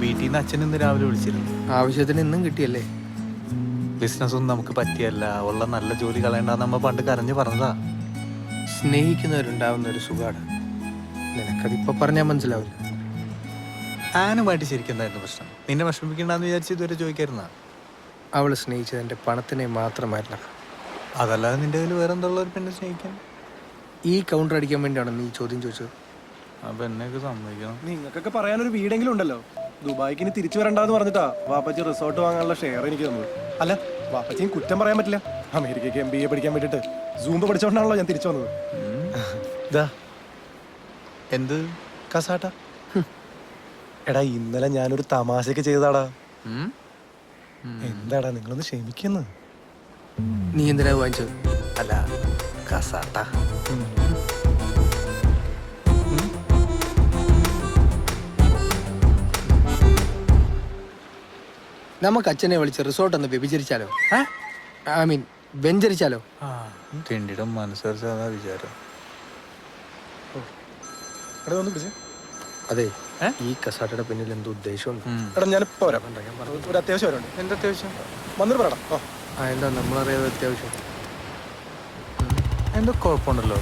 വീട്ടിൽ നിന്ന് അച്ഛൻ ഇന്ന് രാവിലെ വിളിച്ചിരുന്നു. ആവശ്യത്തിന് ഇന്നും കിട്ടിയല്ലേ? ബിസിനസ് ഒന്നും നമുക്ക് പറ്റിയല്ല. ഉള്ള നല്ല ജോലി കളയണ്ടെന്ന് നമ്മ പണ്ട് കരഞ്ഞു പറഞ്ഞതാ. സ്നേഹിക്കുന്നവരുണ്ടാവുന്ന ഒരു സുഖാണ്. നിനക്കതിപ്പോ പറഞ്ഞാൽ മനസ്സിലാവില്ല. ആനുമായിട്ട് ശരിക്കും എന്തായിരുന്നു പ്രശ്നം. നിന്നെ വിഷമിക്കണ്ടെന്ന് വിചാരിച്ച് ഇതുവരെ ചോദിക്കായിരുന്ന? അവൾ സ്നേഹിച്ചത് എന്റെ പണത്തിനെ മാത്രമായിരുന്നു അതല്ലാതെ നിന്റെ കയ്യിൽ വേറെ എന്തുള്ള ഒരു പെണ്ണെ സ്നേഹിക്കാൻ? ഈ കൗണ്ടർ അടിക്കാൻ വേണ്ടിയാണ് നീ ചോദ്യം ചോദിച്ചത്. അപ്പൊ എന്നെയൊക്കെ സമ്മതിക്കണം. നിങ്ങൾക്കൊക്കെ പറയാനൊരു വീടെങ്കിലും ഉണ്ടല്ലോ. ദുബായിക്ക് ഇനി തിരിച്ചു വരണ്ടെന്ന് പറഞ്ഞിട്ടാ വാപ്പച്ചി റിസോർട്ട് വാങ്ങാനുള്ള ഷെയർ എനിക്ക് തന്നു അല്ല വാപ്പച്ചിയും കുറ്റം പറയാൻ പറ്റില്ല. അമേരിക്കയ്ക്ക് എം ബി എ പഠിക്കാൻ വേണ്ടിട്ട് സൂമ്പ് പഠിച്ചോണ്ടാണല്ലോ ഞാൻ തിരിച്ചു വന്നത്. ഇതാ എന്ത് കസാട്ട? എടാ ഇന്നലെ ഞാനൊരു തമാശക്ക് ചെയ്തതാടാ. ഉം? എന്താടാ നിങ്ങളൊന്ന് ക്ഷമിക്കുന്നു? നീ എന്തിനാ വാങ്ങിച്ചത്? അല്ല കസാട്ട. നമുക്ക് അച്ഛനെ വിളിച്ച് റിസോർട്ട് ഒന്ന് വ്യഭിചരിച്ചാലോ? I mean വെഞ്ചരിച്ചാലോ? തിണ്ടിയുടെ മനസ്സറിച്ചാ അതാ വിചാരം. അതെ ഈ കസാട്ടയുടെ പിന്നിൽ എന്തോ ഉദ്ദേശമുണ്ട്. എടാ ഞാനിപ്പോ വരാം. ഒരു അത്യാവശ്യം വരാനുണ്ട്. എന്താ അത്യാവശ്യം? വന്നിട്ട് പറയടാ ഓ. ആ എന്താ നമ്മളറിയാതെ അത്യാവശ്യം? എന്തോ കുഴപ്പമുണ്ടല്ലോ.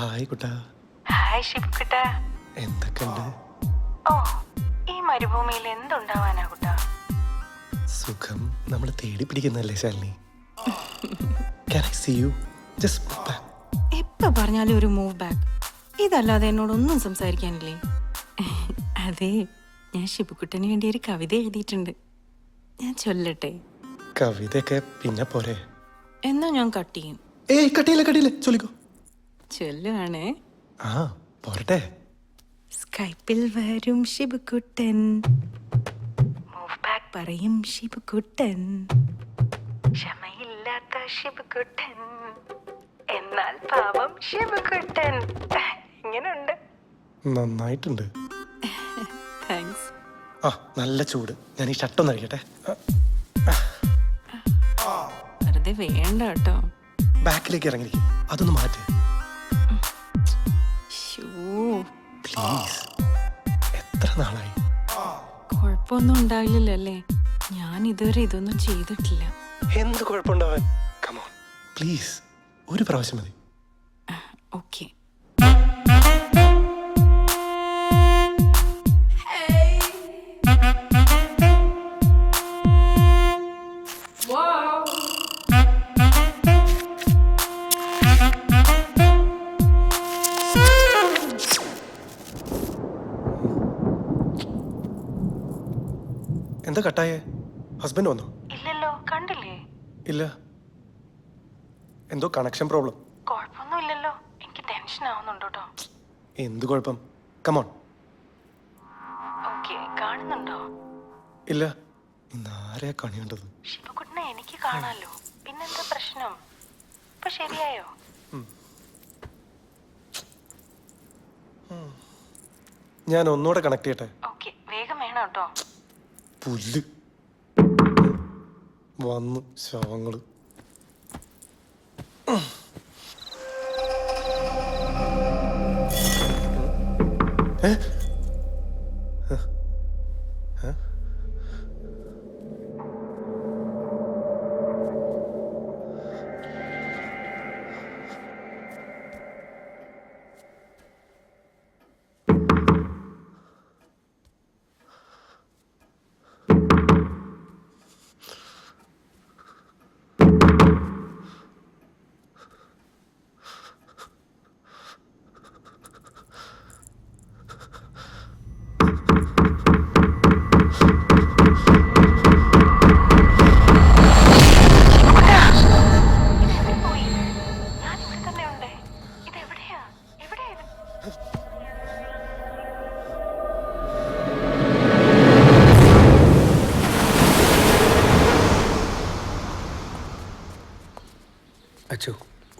ഹായ് കുട്ടാ. ഹായ് ഷിപ്കിട്ട എന്തൊക്കെയുണ്ട്? ഓ ഈ മരുഭൂമിയിൽ എന്തുണ്ടാവാനാ കുട്ടാ? സുഖം. നമ്മൾ തേടി പിടിക്കുന്നല്ലേ Shalini? Can I see you? Just move back. എപ്പ പറഞ്ഞാലും ഒരു മൂവ് ബാക്ക് ഇതല്ലാതെ എന്നോടൊന്നും സംസാരിക്കാനില്ലേ? അതെ ഞാൻ ഷിബുക്കുട്ടന് വേണ്ടി ഒരു കവിത എഴുതിയിട്ടുണ്ട്. ഞാൻ ചൊല്ലട്ടെ? കവിതയൊക്കെ പിന്നെ പോരെ. എന്നാ ഞാൻ കട്ട് ചെയ്യും. ഏയ് കട്ടിയില്ല കട്ടിയില്ല. ചൊല്ലിക്കോ. ചൊല്ലുവാണേ. ആ പോരട്ടെ. സ്കൈപ്പിൽ വരും ബാക്ക് പറയും ഷിബുക്കുട്ടൻ ക്ഷമയില്ലാത്ത ഷിബുക്കുട്ടൻ എന്നാൽ പാവം ശിവകുട്ടൻ ഇങ്ങനുണ്ട്. നന്നായിട്ടുണ്ട്. താങ്ക്സ് ആ നല്ല ചൂട്. ഞാൻ ഈ ഷർട്ടൊന്ന് അഴിക്കട്ടെ വെറുതെ വേണ്ട കേട്ടോ. ബാക്കിലേക്ക് ഇറങ്ങിയിരിക്കും. അതൊന്ന് മാറ്റ്. പ്ലീസ് എത്ര നാളായി? കുഴപ്പമൊന്നും ഉണ്ടാവില്ലല്ലോ അല്ലേ ഞാൻ ഇതുവരെ ഇതൊന്നും ചെയ്തിട്ടില്ല. എന്ത് കുഴപ്പമുണ്ടാവാൻ കമോൺ പ്ലീസ് ഒരു പ്രാവശ്യം മതി. ഓക്കെ എന്താ കട്ടായേ? ഹസ്ബൻഡ് വന്നോ? ഇല്ലല്ലോ കണ്ടില്ലേ? ഇല്ല. എന്തോ കണക്ഷൻ പ്രോബ്ലം കുഴപ്പമൊന്നും ഇല്ലല്ലോ എനിക്ക് ടെൻഷൻ ആവുന്നുണ്ട് കേട്ടോ. എന്ത് കുഴപ്പം? കമോൺ ഓക്കെ കാണുന്നുണ്ടോ? ഇല്ല. ഇന്ന് ആരെയാ കണി കണ്ടത് ശിവകുട്ടിനെ എനിക്ക് കാണാലോ. പിന്നെന്താ പ്രശ്നം? ഇപ്പൊ ശരിയായോ? ഞാൻ ഒന്നുകൂടെ കണക്ട് ചെയ്യട്ടെ? ഓക്കെ വേഗം വേണം കേട്ടോ. പുല്ല് വന്നു ശവങ്ങൾ ഏ?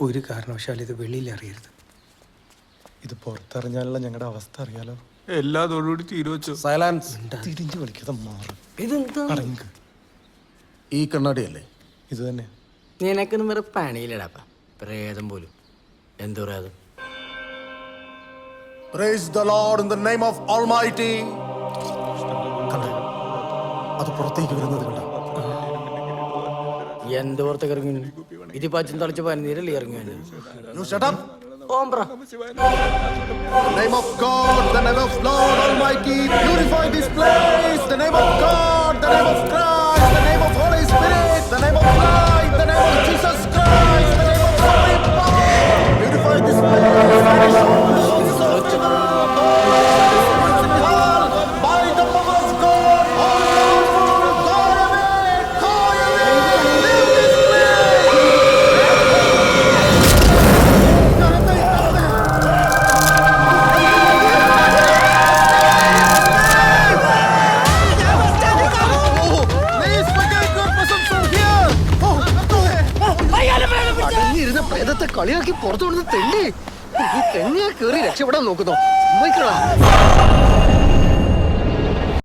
ഒരു കാരണവശാലും ഇത് വെളിയിൽ അറിയരുത്. ഇത് പുറത്തറിഞ്ഞാലുള്ള ഞങ്ങളുടെ അവസ്ഥ അറിയാലോ? എല്ലാ തോടുകൂടി തീരുവച്ചു സൈലൻസ് തിരിഞ്ഞു വിളിക്കാതെ മാറും. ഇതെന്താ? അടങ്ങ് ഈ കണ്ണാടിയല്ലേ? ഇത് തന്നെ. നിനക്കൊന്നും വേറെ പണിയില്ലടാപ്പ പ്രേതം പോലും. എന്തു പ്രേതം Praise the Lord in the name of Almighty. കണ്ടേ? അത് പുറത്തേക്ക് വരുന്നത് കണ്ട? എന്ത് പുറത്തേക്ക് ഇറങ്ങി ഇത് പച്ചും തളിച്ച് പനിനീരല്ലേ ഇറങ്ങി ഓംബ്ര The name of God, the name of Lord Almighty, purify this place. The name of God, the name of Christ, the name of Holy Spirit, the name of light, the name of Jesus അടങ്ങിയിരുന്ന പ്രേതത്തെ കളിയാക്കി പുറത്തു കൊണ്ടുവന്ന് തെണ്ടി ഈ തെങ്ങിയെ കയറി രക്ഷപ്പെടാൻ നോക്കുന്നു സമ്മതിക്കടാ.